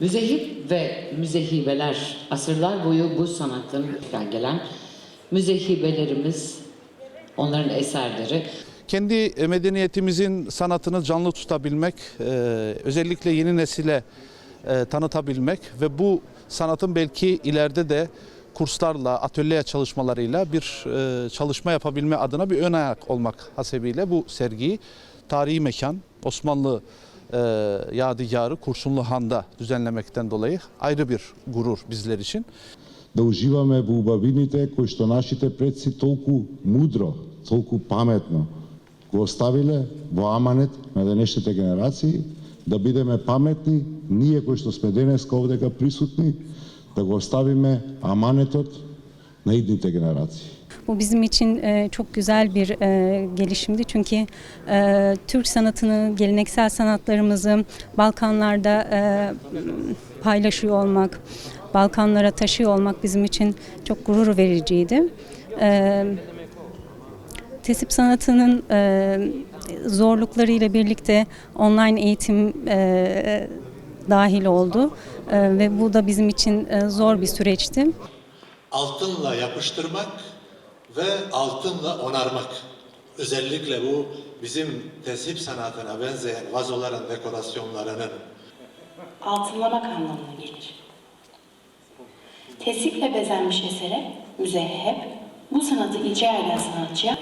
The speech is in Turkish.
Müzehip ve müzehibeler asırlar boyu bu sanatın gelen müzehibelerimiz, onların eserleri. Kendi e, medeniyetimizin sanatını canlı tutabilmek, e, özellikle yeni nesile e, tanıtabilmek ve bu sanatın belki ileride de kurslarla, atölye çalışmalarıyla bir çalışma yapabilme adına bir ön ayak olmak hasebiyle bu sergiyi tarihi mekan Osmanlı yadigarı Kurşunlu Han'da düzenlemekten dolayı ayrı bir gurur bizler için. да уживаме во убавините кои што нашите предци толку мудро, толку паметно го оставиле во аманет на денешните генерации, да бидеме паметни, ние кои што сме денеска овдека присутни, да го оставиме аманетот на идните генерации. Bu bizim için e, çok güzel bir e, gelişimdi çünkü e, Türk sanatını, geleneksel sanatlarımızı Balkanlarda e, paylaşıyor olmak, Balkanlara taşıyor olmak bizim için çok gurur vericiydi. E, tesip sanatının e, zorluklarıyla birlikte online eğitim e, dahil oldu E, ve bu da bizim için e, zor bir süreçti. altınla yapıştırmak ve altınla onarmak. Özellikle bu bizim tesip sanatına benzeyen vazoların dekorasyonlarının altınlamak anlamına gelir. Tesiple bezenmiş esere müzehep bu sanatı icra eden sanatçıya